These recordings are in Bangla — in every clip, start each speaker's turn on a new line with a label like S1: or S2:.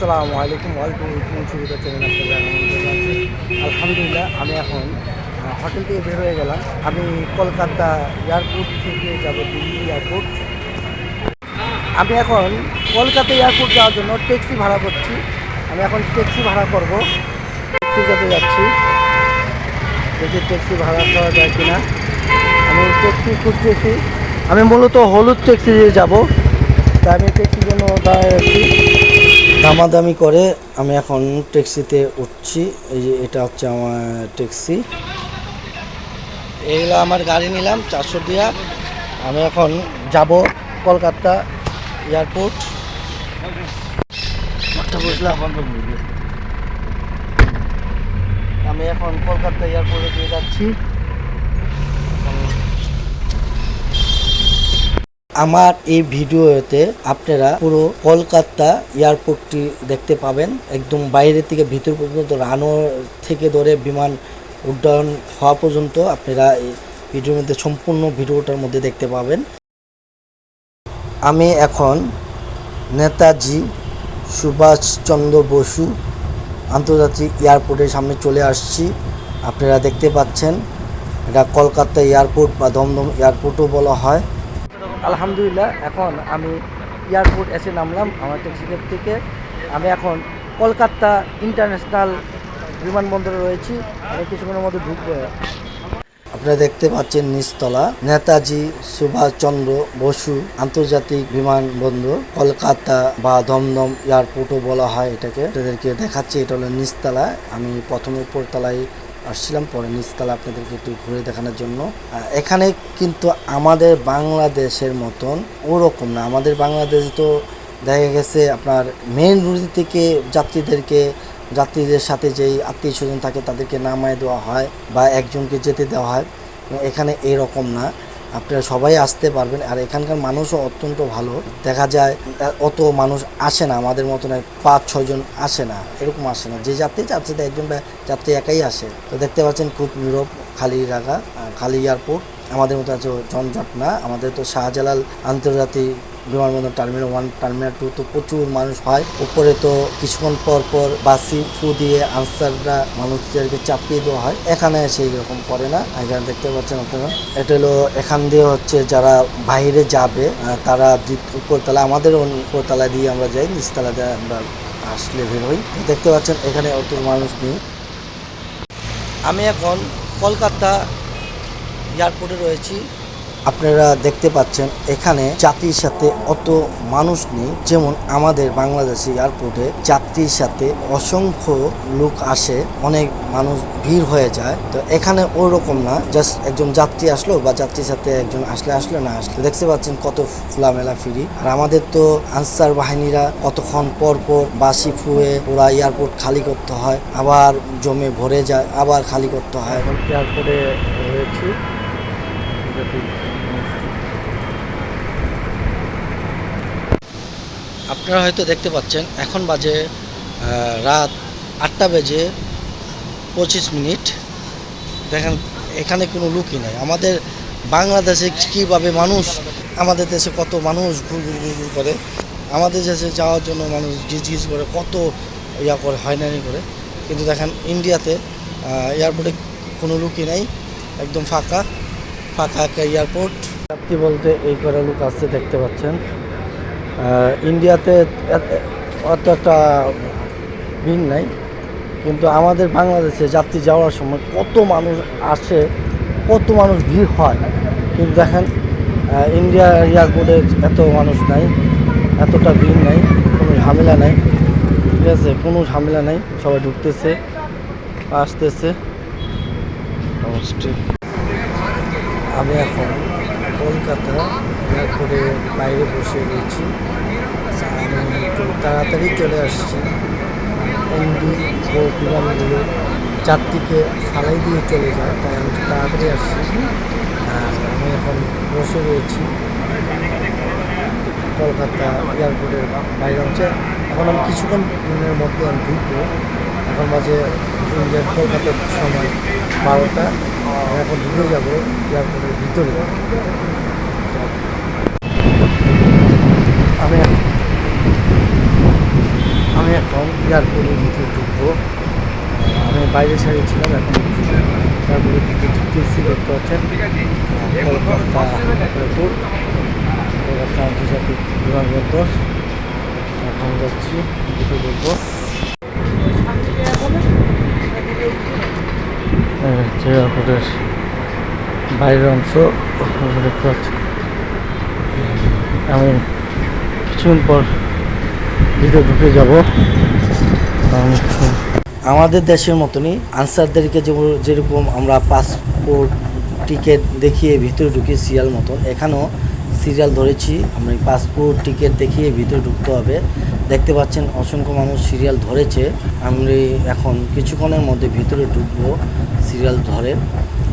S1: আসসালামু আলাইকুম, ওয়ালাইকুম ইসলাম সুবিধা চ্যানেল আলহামদুলিল্লাহ, আমি এখন হোটেল থেকে বের হয়ে গেলাম। আমি কলকাতা এয়ারপোর্ট থেকে যাব, দিল্লি এয়ারপোর্ট। আমি এখন কলকাতা এয়ারপোর্ট যাওয়ার জন্য ট্যাক্সি ভাড়া করছি। আমি এখন ট্যাক্সি ভাড়া করব। ট্যাক্সি যাতে যাচ্ছি। দেখি ট্যাক্সি ভাড়া করা যায় কিনা। আমি ট্যাক্সি খুঁজতেছি। আমি মূলত হলুদ ট্যাক্সি দিয়ে যাব। তাই আমি ট্যাক্সির জন্য দাঁড়িয়ে দামাদামি করে আমি এখন ট্যাক্সিতে উঠছি। এই যে এটা হচ্ছে আমার ট্যাক্সি। এইগুলো আমার গাড়ি নিলাম, চারশো দিয়া। আমি এখন যাব কলকাতা এয়ারপোর্ট। আমি এখন কলকাতা এয়ারপোর্টে দিয়ে যাচ্ছি। আমার এই ভিডিওতে আপনারা পুরো কলকাতা এয়ারপোর্টটি দেখতে পাবেন। একদম বাইরে থেকে ভিতর পর্যন্ত রানো থেকে ধরে বিমান উড্ডয়ন হওয়া পর্যন্ত আপনারা এই ভিডিওর মধ্যে, সম্পূর্ণ ভিডিওটার মধ্যে দেখতে পাবেন। আমি এখন নেতাজি সুভাষচন্দ্র বসু আন্তর্জাতিক এয়ারপোর্টের সামনে চলে আসছি। আপনারা দেখতে পাচ্ছেন, এটা কলকাতা এয়ারপোর্ট বা দমদম এয়ারপোর্টও বলা হয়। আলহামদুলিল্লাহ, এখন আমি এয়ারপোর্ট এসে নামলাম আমার ট্যাক্সি ক্যাব থেকে। আমি এখন কলকাতা ইন্টারন্যাশনাল বিমানবন্দরে রয়েছি, আমি কিছুক্ষণের মধ্যে ঢুকবো। আপনারা দেখতে পাচ্ছেন নিচতলা নেতাজি সুভাষচন্দ্র বসু আন্তর্জাতিক বিমানবন্দর, কলকাতা বা দমদম এয়ারপোর্টও বলা হয় এটাকে। আপনাদেরকে দেখাচ্ছি, এটা হলো নিচতলা। আমি প্রথমে উপরতলায় আসছিলাম পরে নিচতলা আপনাদেরকে একটু ঘুরে দেখানোর জন্য। এখানে কিন্তু আমাদের বাংলাদেশের মতন ওরকম না। আমাদের বাংলাদেশে তো দেখা গেছে আপনার মেন রুট থেকে যাত্রীদেরকে, যাত্রীদের সাথে যেই আত্মীয় স্বজন থাকে তাদেরকে নামায় দেওয়া হয় বা একজনকে যেতে দেওয়া হয়। এখানে এরকম না। আপনারা সবাই আসতে পারবেন। আর এখানকার মানুষও অত্যন্ত ভালো। দেখা যায়, অত মানুষ আসে না, আমাদের মতন পাঁচ ছয়জন আসে না, এরকম আসে না। যে যাত্রী যাচ্ছে তো একজন যাত্রী একাই আসে। তো দেখতে পাচ্ছেন, খুব নীরব খালি রাখা খালি এয়ারপোর্ট। আমাদের মতো আছে জনজট না আমাদের তো শাহজালাল আন্তর্জাতিক বিমানবন্দর টার্মিনাল ওয়ান টার্মিনাল টু তো প্রচুর মানুষ হয়। উপরে তো কিছুক্ষণ পর পর বাসি ফু দিয়ে আনসাররা মানুষদেরকে চাপিয়ে দেওয়া হয়। এখানে সেই রকম করে না। এখানে দেখতে পাচ্ছেন আপনারা। এটা হলো এখান দিয়ে হচ্ছে যারা বাইরে যাবে তারা উপরতলা, আমাদের উপরতলা দিয়ে আমরা যাই, নিচতলা দিয়ে আমরা আসলে বের হই। দেখতে পাচ্ছেন, এখানে অত মানুষ নেই। আমি এখন কলকাতা এয়ারপোর্টে রয়েছি। আপনারা দেখতে পাচ্ছেন এখানে যাত্রীর সাথে অত মানুষ নেই। যেমন আমাদের বাংলাদেশি এয়ারপোর্টে যাত্রীর সাথে অসংখ্য লোক আসে, অনেক মানুষ ভিড় হয়ে যায়। তো এখানে ওই রকম না জাস্ট একজন যাত্রী আসলো বা যাত্রীর সাথে একজন আসলে আসলো, না আসলে। দেখতে পাচ্ছেন কত খোলামেলা ফিরি। আর আমাদের তো আনসার বাহিনীরা কতক্ষণ পর পর বাসি ফুয়ে ওরা এয়ারপোর্ট খালি করতে হয়, আবার জমে ভরে যায়, আবার খালি করতে হয়। এখন এয়ারপোর্টে রয়েছি। আপনারা হয়তো দেখতে পাচ্ছেন, এখন বাজে রাত আটটা বেজে পঁচিশ মিনিট। দেখেন, এখানে কোনো লুকই নাই। আমাদের বাংলাদেশে কীভাবে মানুষ, আমাদের দেশে কত মানুষ ঘুর ঘুর ঘুর ঘুর করে, আমাদের দেশে যাওয়ার জন্য মানুষ গিজ করে, কত ইয়া করে, হয়রানি করে। কিন্তু দেখেন, ইন্ডিয়াতে এয়ারপোর্টে কোনো লুকই নাই, একদম ফাঁকা ফাঁকা একটা এয়ারপোর্ট যাত্রী বলতে এই করে লোক আসছে দেখতে পাচ্ছেন। ইন্ডিয়াতে অত একটা ভিড় নাই, কিন্তু আমাদের বাংলাদেশে যাত্রী যাওয়ার সময় কত মানুষ আসে, কত মানুষ ভিড় হয়। কিন্তু দেখেন ইন্ডিয়া এয়ারপোর্টে এত মানুষ নাই, এতটা ভিড় নাই, কোনো ঝামেলা নাই। ঠিক আছে, কোনো ঝামেলা নাই, সবাই ঢুকতেছে, আসতেছে। আমি এখন কলকাতা এয়ারপোর্টের বাইরে বসে রয়েছি। আমি একটু তাড়াতাড়ি চলে আসছি। এমডি ও বিমানগুলো যাত্রীকে ফালাই দিয়ে চলে যায়, তাই আমি একটু তাড়াতাড়ি আসছি। আমি এখন বসে রয়েছি কলকাতা এয়ারপোর্টের বাইরে। হচ্ছে এখন আমি কিছুক্ষণের মধ্যে আমি ঢুকবো। এখন মাঝে ইন্ডিয়ার কলকাতার সময় বারোটা। এখন ঢুকে যাব এয়ারপোর্টের ভিতরে। আমি এখন এয়ারপোর্টের ভিতরে ঢুকবো। আমি বাইরে সাইডে ছিলাম, এখন এয়ারপোর্টের ভিতরে ঢুকতেছি, দেখতে পাচ্ছেন। কলকাতা এয়ারপোর্ট, কলকাতা আন্তর্জাতিক বিমানবন্দর। এখন যাচ্ছি, ভিতরে ঢুকবো। এয়ারপোর্টের বাইরের অংশ দেখতে পাচ্ছি আমি কিছুক্ষণ পর ভিতরে ঢুকে যাব। আমাদের দেশের মতনই আনসারদেরকে যেরকম আমরা পাসপোর্ট টিকিট দেখিয়ে ভিতরে ঢুকি সিরিয়াল মতন, এখানেও সিরিয়াল ধরেছি। আমরা পাসপোর্ট টিকিট দেখিয়ে ভিতরে ঢুকতে হবে। দেখতে পাচ্ছেন অসংখ্য মানুষ সিরিয়াল ধরেছে। আমি এখন কিছুক্ষণের মধ্যে ভিতরে ঢুকবো সিরিয়াল ধরে।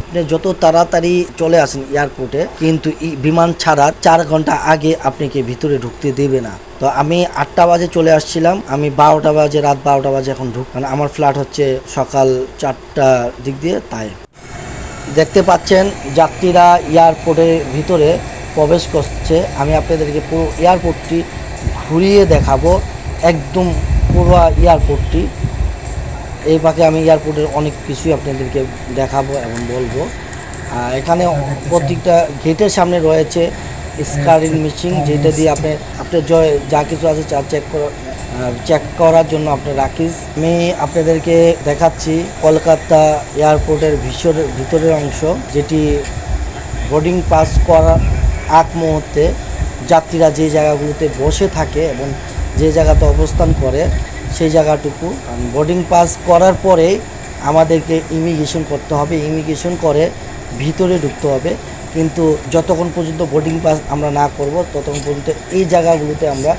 S1: আপনি যত তাড়াতাড়ি চলে আসেন এয়ারপোর্টে কিন্তু বিমান ছাড়ার চার ঘণ্টা আগে আপনাকে ভিতরে ঢুকতে দেবে না? তো আমি আটটা বাজে চলে আসছিলাম, আমি বারোটা বাজে, রাত বারোটা বাজে এখন ঢুক মানে আমার ফ্ল্যাট হচ্ছে সকাল চারটা দিক দিয়ে, তাই। দেখতে পাচ্ছেন যাত্রীরা এয়ারপোর্টের ভিতরে প্রবেশ করছে। আমি আপনাদেরকে পুরো এয়ারপোর্টটি ঘুরিয়ে দেখাবো, একদম পুরো এয়ারপোর্টটি এই পাকে আমি এয়ারপোর্টের অনেক কিছুই আপনাদেরকে দেখাবো এবং বলব। এখানে প্রত্যেকটা গেটের সামনে রয়েছে স্কারিং মেশিন যেটা দিয়ে আপনি আপনার জ- যা কিছু আছে চা চেক করা চেক করার জন্য আপনি রাখিস। আমি আপনাদেরকে দেখাচ্ছি কলকাতা এয়ারপোর্টের ভিতরের ভিতরের অংশ যেটি বোর্ডিং পাস করার আগ মুহূর্তে যাত্রীরা যে জায়গাগুলোতে বসে থাকে এবং যে জায়গাতে অবস্থান করে সেই জায়গাটুকু। বোর্ডিং পাস করার পরে আমাদেরকে ইমিগ্রেশন করতে হবে। ইমিগ্রেশন করে ভিতরে ঢুকতে হবে। কিন্তু যতক্ষণ পর্যন্ত বোর্ডিং পাস আমরা না করব, ততক্ষণ পর্যন্ত এই জায়গাগুলোতে আমরা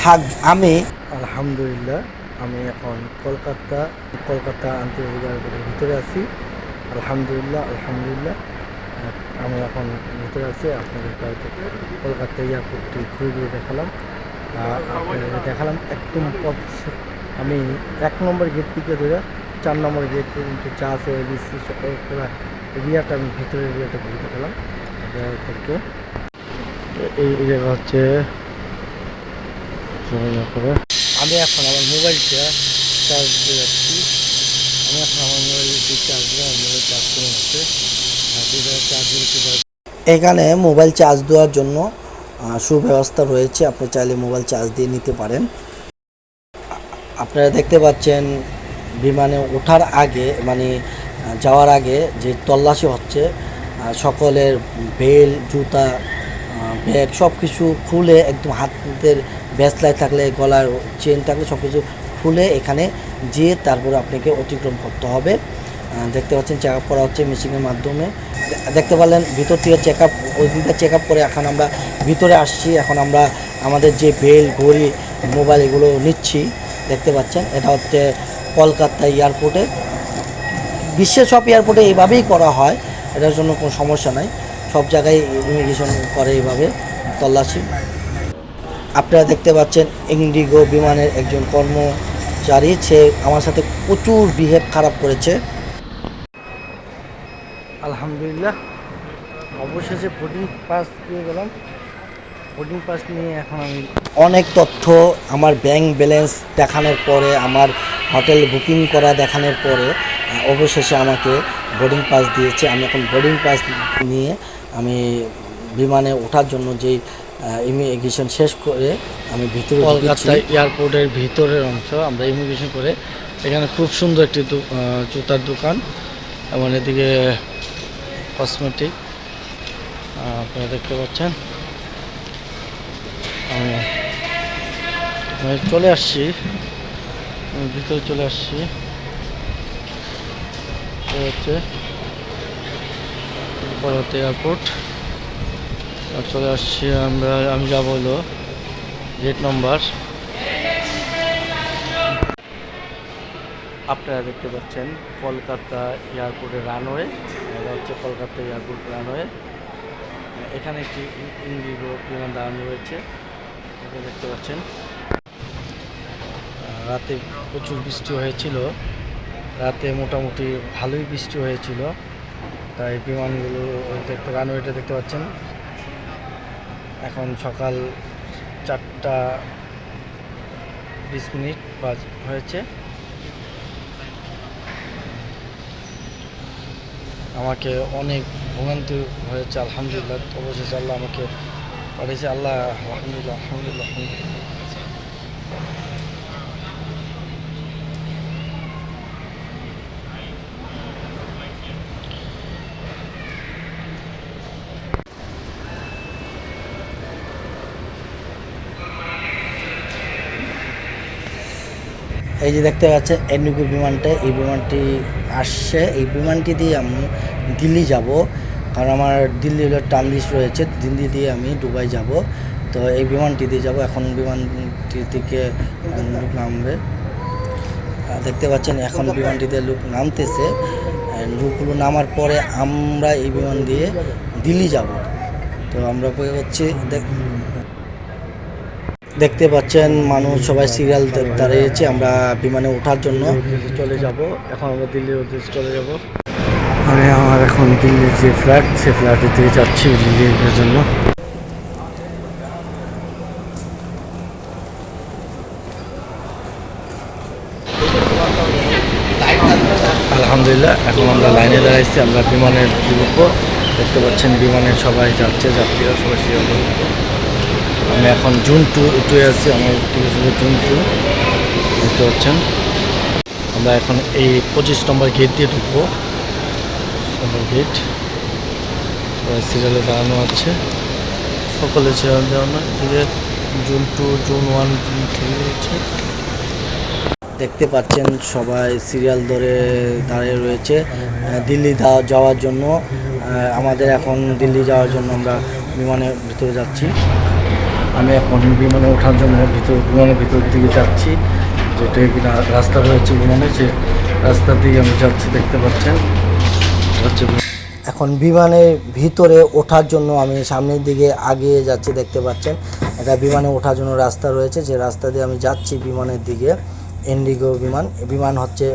S1: থাক, আমি আলহামদুলিল্লাহ, আমি এখন কলকাতা কলকাতা আন্তর্জাতিক এয়ারপোর্টের ভিতরে আছি। আলহামদুলিল্লাহ আলহামদুলিল্লাহ। আমি এখন ভিতরে আছি, আপনাদের হয়তো কলকাতা এয়ারপোর্টটি ঘুরে ঘুরে দেখালাম আপনাদের দেখালাম একদম আমি এক নম্বর গেট থেকে ধরে চার নম্বর গেট পর্যন্ত চা আছে এবিসি পুরো এরিয়াটা আমি ভিতরের এরিয়াটা ঘুরে দেখালাম। থেকে এই জায়গা হচ্ছে আমি এখন আমার মোবাইলটা চার্জ দিয়ে যাচ্ছি। আমি এখন আমার মোবাইলটি চার্জ দিয়ে আমার মোবাইল চার্জ করে চার্জ এখানে মোবাইল চার্জ দেওয়ার জন্য সুব্যবস্থা রয়েছে। আপনি চাইলে মোবাইল চার্জ দিয়ে নিতে পারেন। আপনারা দেখতে পাচ্ছেন বিমানে ওঠার আগে মানে যাওয়ার আগে যে তল্লাশি হচ্ছে সকলের বেল, জুতা ব্যাগ সব কিছু খুলে একদম হাতের ব্যাসলাই থাকলে, গলার চেন থাকলে সব কিছু খুলে এখানে যেয়ে তারপরে আপনাকে অতিক্রম করতে হবে। দেখতে পাচ্ছেন চেক আপ করা হচ্ছে মেশিনের মাধ্যমে। দেখতে পারলেন ভিতর থেকে চেক আপ ওই দিকটা চেক আপ করে এখন আমরা ভিতরে আসছি। এখন আমরা আমাদের যে বেল, ঘড়ি, মোবাইল এগুলো নিচ্ছি। দেখতে পাচ্ছেন। এটা হচ্ছে কলকাতা এয়ারপোর্টে। বিশ্বের সব এয়ারপোর্টে এইভাবেই করা হয়। এটার জন্য কোনো সমস্যা নাই। সব জায়গায় ইমিগ্রেশন করে এইভাবে তল্লাশি। আপনারা দেখতে পাচ্ছেন, ইন্ডিগো বিমানের একজন কর্মচারী, সে আমার সাথে প্রচুর বিহেভ খারাপ করেছে। আলহামদুলিল্লাহ। অবশেষে বোর্ডিং পাস পেয়ে গেলাম। বোর্ডিং পাস নিয়ে এখন আমি অনেক তথ্য আমার ব্যাংক ব্যালেন্স দেখানোর পরে আমার হোটেল বুকিং করা দেখানোর পরে অবশেষে আমাকে বোর্ডিং পাস দিয়েছে। আমি এখন বোর্ডিং পাস নিয়ে আমি বিমানে ওঠার জন্য যেই ইমিগ্রেশন শেষ করে আমি ভিতরে কলকাতা এয়ারপোর্টের ভিতরের অংশ আমরা ইমিগ্রেশন করে এখানে খুব সুন্দর একটি দো- জুতার দোকান এবং এদিকে কসমেটিক আপনারা দেখতে পাচ্ছেন। চলে আসছি। ভিতরে চলে আসছি। হচ্ছে কলকাতা এয়ারপোর্ট চলে আসছি আমরা, আমি যাব হলো গেট নম্বর আপনারা দেখতে পাচ্ছেন কলকাতা এয়ারপোর্টের রানওয়ে এটা হচ্ছে কলকাতা এয়ারপোর্ট রানওয়ে এখানে একটি ইন- ইন্ডিগো বিমান দাঁড়ানো রয়েছে। এটা দেখতে পাচ্ছেন। রাতে প্রচুর বৃষ্টি হয়েছিল। রাতে মোটামুটি ভালোই বৃষ্টি হয়েছিল। তাই বিমানগুলো দেখতে রানওয়েটা দেখতে পাচ্ছেন। এখন সকাল চারটা বিশ মিনিট বাজ হয়েছে। আমাকে অনেক ভোগান্তি হয়েছে, আলহামদুলিল্লাহ। অবশেষে আল্লাহ আমাকে পাঠিয়েছে, আল্লাহ, আলহামদুলিল্লাহ আলহামদুলিল্লাহ এই যে দেখতে পাচ্ছেন এন্ডিগো বিমানটা, এই বিমানটি আসছে। এই বিমানটি দিয়ে আমি দিল্লি যাব। কারণ আমার দিল্লি হলো লিস্ট রয়েছে, দিল্লি দিয়ে আমি দুবাই যাব। তো এই বিমানটি দিয়ে যাব, এখন বিমানটি থেকে লোক নামবে। দেখতে পাচ্ছেন, এখন বিমানটিতে লোক নামতেছে। লোকগুলো নামার পরে আমরা এই বিমান দিয়ে দিল্লি যাব। তো আমরা করছি দেখতে পাচ্ছেন, মানুষ সবাই সিরিয়াল দাঁড়িয়েছে আমরা বিমানে ওঠার জন্য চলে যাব। এখন আমরা দিল্লির উদ্দেশ্যে চলে যাব। এখন দিল্লির যে ফ্ল্যাট সে ফ্ল্যাটেতে যাচ্ছি দিল্লির জন্য। আলহামদুলিল্লাহ, এখন আমরা লাইনে দাঁড়াইছি, আমরা বিমানের ঢুকবো দেখতে পাচ্ছেন, বিমানে সবাই যাচ্ছে, যাত্রীরা সবাই আমি এখন জুন টু টুয়ে আছি, আমার জুন টু। দেখতে পাচ্ছেন, আমরা এখন এই পঁচিশ নম্বর গেট দিয়ে ঢুকবো। নম্বর গেট সবাই সিরিয়ালে দাঁড়ানো আছে। সকলে সিরিয়াল দেওয়ানো এদিকে জুন টু জুন ওয়ান রয়েছে দেখতে পাচ্ছেন সবাই সিরিয়াল ধরে দাঁড়িয়ে রয়েছে। দিল্লি যাওয়ার জন্য। আমাদের এখন দিল্লি যাওয়ার জন্য আমরা বিমানের ভিতরে যাচ্ছি। আমি এখন বিমানে ওঠার জন্য ভিতর বিমানের ভিতর দিকে যাচ্ছি। যেটা রাস্তা রয়েছে বিমানে, যে রাস্তার দিকে আমি যাচ্ছি, দেখতে পাচ্ছেন। এখন বিমানের ভিতরে ওঠার জন্য আমি সামনের দিকে আগিয়ে যাচ্ছি, দেখতে পাচ্ছেন। এটা বিমানে ওঠার জন্য রাস্তা রয়েছে, যে রাস্তা দিয়ে আমি যাচ্ছি বিমানের দিকে ইন্ডিগো বিমান। বিমান হচ্ছে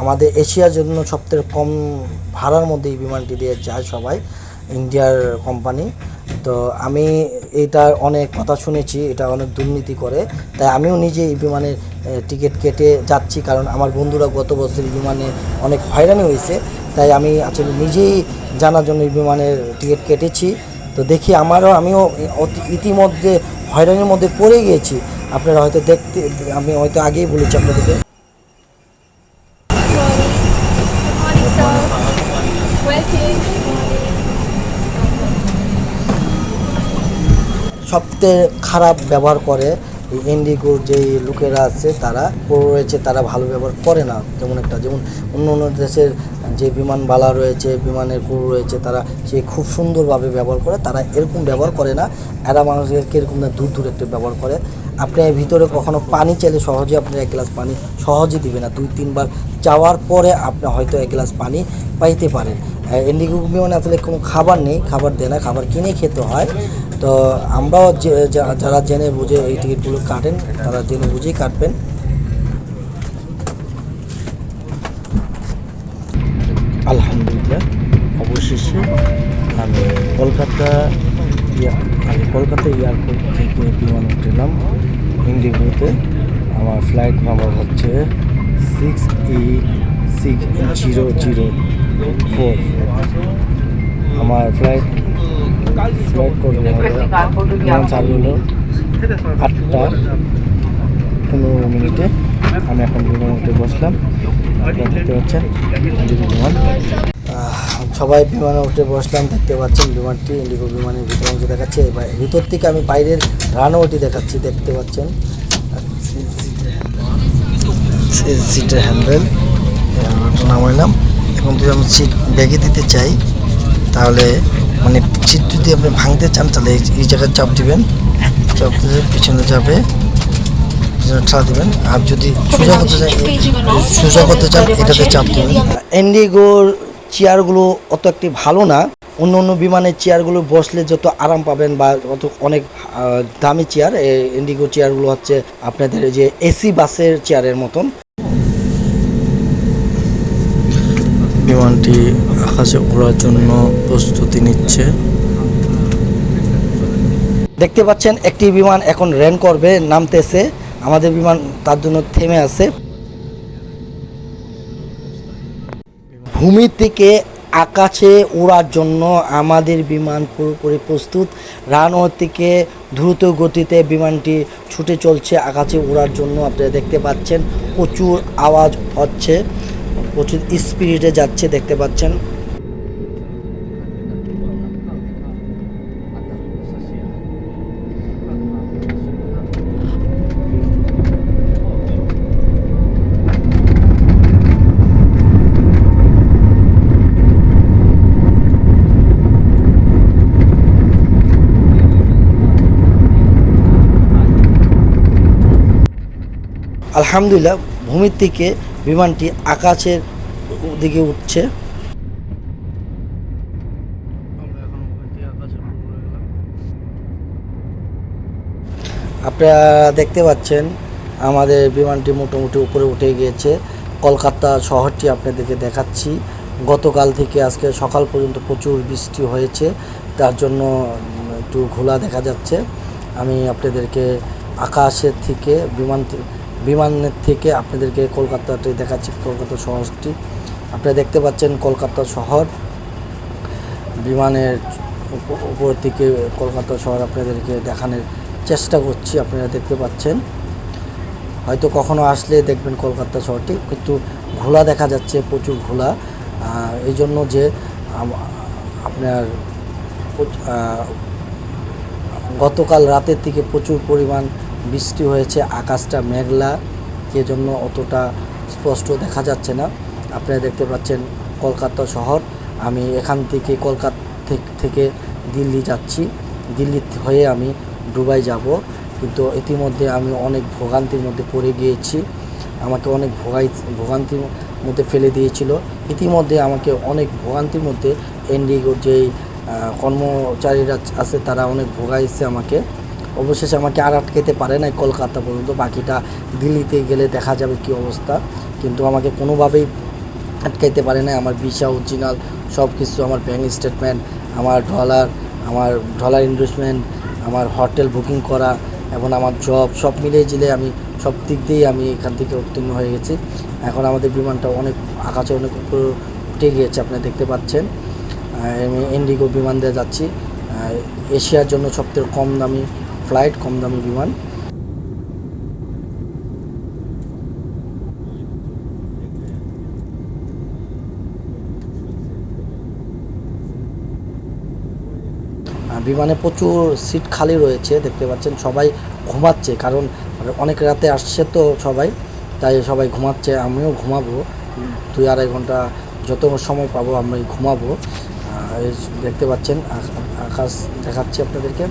S1: আমাদের এশিয়ার জন্য সবথেকে কম ভাড়ার মধ্যে এই বিমানটি দিয়ে যায় সবাই, ইন্ডিয়ার কোম্পানি তো আমি এটার অনেক কথা শুনেছি, এটা অনেক দুর্নীতি করে। তাই আমিও নিজে এই বিমানের টিকিট কেটে যাচ্ছি, কারণ আমার বন্ধুরা গত বছর বিমানে অনেক হয়রানি হয়েছে। তাই আমি আসলে নিজেই জানার জন্য এই বিমানের টিকিট কেটেছি তো দেখি আমারও, আমিও ইতিমধ্যে হয়রানির মধ্যে পড়ে গিয়েছি আপনারা হয়তো দেখতে, আমি হয়তো আগেই বলেছি আপনাদেরকে. সবথেকে খারাপ ব্যবহার করে ইন্ডিগোর যে লোকেরা আছে, তারা রয়েছে, তারা ভালো ব্যবহার করে না তেমন একটা। যেমন অন্য অন্য দেশের যে বিমানবালা রয়েছে, বিমানের ক্রু রয়েছে, তারা সে খুব সুন্দরভাবে ব্যবহার করে, তারা এরকম ব্যবহার করে না। এরা মানুষের কীরকম না, দূর দূর একটা ব্যবহার করে। আপনি ভিতরে কখনো পানি চাইলে সহজে আপনি এক গ্লাস পানি সহজে দিবে না। দুই, তিনবার চাওয়ার পরে আপনি হয়তো এক গ্লাস পানি পাইতে পারেন। ইন্ডিগো বিমানে আসলে কোনো খাবার নেই, খাবার দেয় না, খাবার কিনে খেতে হয়। তো আমরাও যারা জেনে বুঝে এই টিকিটগুলো কাটেন, তারা জেনে বুঝেই কাটবেন। আলহামদুলিল্লাহ, অবশেষে আমি কলকাতা আমি কলকাতা এয়ারপোর্ট থেকে বিমান উঠলাম। ইন্ডিগোতে আমার ফ্লাইট নাম্বার হচ্ছে six E six zero zero four. আমার ফ্লাইট ফ্লাইট করবে হলো বিমান চালু হলো আটটা পনেরো মিনিটে। আমি এখন বিমান উঠে বসলাম। দেখতে পাচ্ছেন বিমান। সবাই বিমানে উঠে বসলাম, দেখতে পাচ্ছেন বিমানটি ইন্ডিগো বিমানের ভিতর অংশ দেখাচ্ছে। এবার ভিতর থেকে আমি বাইরের রানওয়েটি দেখাচ্ছি, দেখতে পাচ্ছেন। সিটের হ্যান্ডেল নামাইলাম। এখন যদি আমি সিট বেগে দিতে চাই, তাহলে মানে সিট যদি আপনি ভাঙতে চান তাহলে এই- জায়গায় চাপ দিবেন। চাপ দিলে পিছনে যাবে। পিছনে ঠেলা দিবেন। আর যদি সোজা করতে চান সোজা করতে চান এটাতে চাপ দিবেন। ইন্ডিগোর চেয়ারগুলো অত একটি ভালো না। অন্য অন্য বিমানের চেয়ারগুলো বসলে যত আরাম পাবেন বা অত অনেক দামি চেয়ার ইন্ডিগো চেয়ারগুলো হচ্ছে আপনাদের এই যে এসি বাসের চেয়ারের মতন। বিমানটি আকাশে ওড়ার জন্য প্রস্তুতি নিচ্ছে। দেখতে পাচ্ছেন, একটি বিমান এখন র্যান করবে, নামতেছে। আমাদের বিমান তার জন্য থেমে আছে। ভূমি থেকে আকাশে ওড়ার জন্য আমাদের বিমান পুরোপুরি প্রস্তুত। রানওয়ে থেকে দ্রুত গতিতে বিমানটি ছুটে চলছে আকাশে ওড়ার জন্য। আপনারা দেখতে পাচ্ছেন, প্রচুর আওয়াজ হচ্ছে, প্রচুর স্পিডে যাচ্ছে, দেখতে পাচ্ছেন। আলহামদুলিল্লাহ, ভূমির থেকে বিমানটি আকাশের দিকে উঠছে। আপনারা দেখতে পাচ্ছেন, আমাদের বিমানটি মোটামুটি উপরে উঠে গিয়েছে। কলকাতা শহরটি আপনাদেরকে দেখাচ্ছি। গতকাল থেকে আজকে সকাল পর্যন্ত প্রচুর বৃষ্টি হয়েছে, তার জন্য একটু ঘোলা দেখা যাচ্ছে। আমি আপনাদেরকে আকাশের থেকে বিমান বিমানের থেকে আপনাদেরকে কলকাতাটি দেখাচ্ছি, কলকাতা শহরটি। আপনারা দেখতে পাচ্ছেন কলকাতা শহর। বিমানের উপ- উপর থেকে কলকাতা শহর আপনাদেরকে দেখানোর চেষ্টা করছি, আপনারা দেখতে পাচ্ছেন। হয়তো কখনো আসলে দেখবেন কলকাতা শহরটি, কিন্তু ঘোলা দেখা যাচ্ছে, প্রচুর ঘোলা। এই জন্য যে আপনার গতকাল রাতের থেকে প্রচুর পরিমাণ বৃষ্টি হয়েছে, আকাশটা মেঘলা যে জন্য অতটা স্পষ্ট দেখা যাচ্ছে না। আপনারা দেখতে পাচ্ছেন কলকাতা শহর। আমি এখান থেকে কলকাতা থেকে দিল্লি যাচ্ছি। দিল্লি হয়ে আমি দুবাই যাব। কিন্তু ইতিমধ্যে আমি অনেক ভোগান্তির মধ্যে পড়ে গিয়েছি। আমাকে অনেক ভোগাই ভোগান্তির মধ্যে ফেলে দিয়েছিল। ইতিমধ্যে আমাকে অনেক ভোগান্তির মধ্যে এনডিগোর যেই কর্মচারীরা আছে তারা অনেক ভোগাইছে আমাকে। অবশেষে আমাকে আর আটকেতে পারে নাই কলকাতা পর্যন্ত, বাকিটা দিল্লিতে গেলে দেখা যাবে কি অবস্থা। কিন্তু আমাকে কোনোভাবেই আটকাইতে পারে নাই। আমার ভিসা অরিজিনাল সব কিছু আমার ব্যাঙ্ক স্টেটমেন্ট আমার ডলার আমার ডলার ইনভেস্টমেন্ট আমার হোটেল বুকিং করা এবং আমার জব সব মিলিয়ে জিলে আমি, সব দিক দিয়েই আমি এখান থেকে উত্তীর্ণ হয়ে গেছি। এখন আমাদের বিমানটা অনেক, আকাশে অনেক উপরে উঠে গিয়েছে আপনারা দেখতে পাচ্ছেন। আমি ইন্ডিগো বিমান দিয়ে যাচ্ছি। এশিয়ার জন্য সবথেকে কম দামি ফ্লাইট কম দামি বিমান। বিমানে প্রচুর সিট খালি রয়েছে, দেখতে পাচ্ছেন, সবাই ঘুমাচ্ছে, কারণ অনেক রাতে আসছে তো সবাই, তাই সবাই ঘুমাচ্ছে, আমিও ঘুমাবো। দুই আড়াই ঘণ্টা যত সময় পাবো, আমি ঘুমাবো। দেখতে পাচ্ছেন আকাশ দেখাচ্ছি আপনাদেরকে।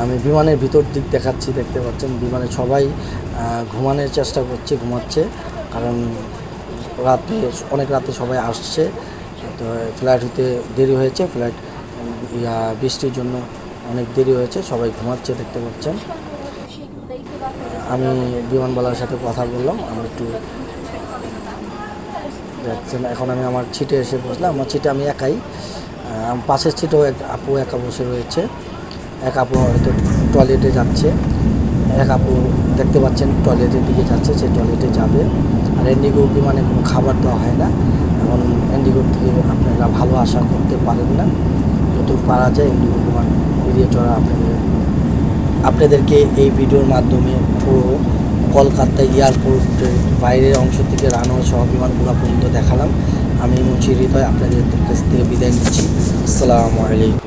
S1: আমি বিমানের ভিতর দিক দেখাচ্ছি, দেখতে পাচ্ছেন বিমানে সবাই ঘুমানোর চেষ্টা করছে, ঘুমাচ্ছে। কারণ রাতে, অনেক রাতে সবাই আসছে। তো ফ্লাইট হতে দেরি হয়েছে ফ্লাইট বৃষ্টির জন্য অনেক দেরি হয়েছে, সবাই ঘুমাচ্ছে, দেখতে পাচ্ছেন। আমি বিমানবালার সাথে কথা বললাম, আমি একটু দেখছেন, এখন আমি আমার ছিটে এসে বসলাম। আমার ছিটে আমি একাই পাশের ছিটেও এক আপু একা বসে রয়েছে। এক আপু হয়তো টয়লেটে যাচ্ছে। এক আপু দেখতে পাচ্ছেন টয়লেটের দিকে যাচ্ছে, সে টয়লেটে যাবে। আর এন্ডিগো বিমানে কোনো খাবার দেওয়া হয় না। এখন এন্ডিগোর থেকে আপনারা ভালো আশা করতে পারেন না। যতটুকু পারা যায় এন্ডিগো বিমান এড়িয়ে চড়া আপনাদের আপনাদেরকে এই ভিডিওর মাধ্যমে পুরো কলকাতা এয়ারপোর্টের বাইরের অংশ থেকে রানওয়ে সহ বিমানগুলো পর্যন্ত দেখালাম। আমি মুন্সি হৃদয়, আপনাদের কাছ থেকে বিদায় নিচ্ছি। আসসালামু আলাইকুম।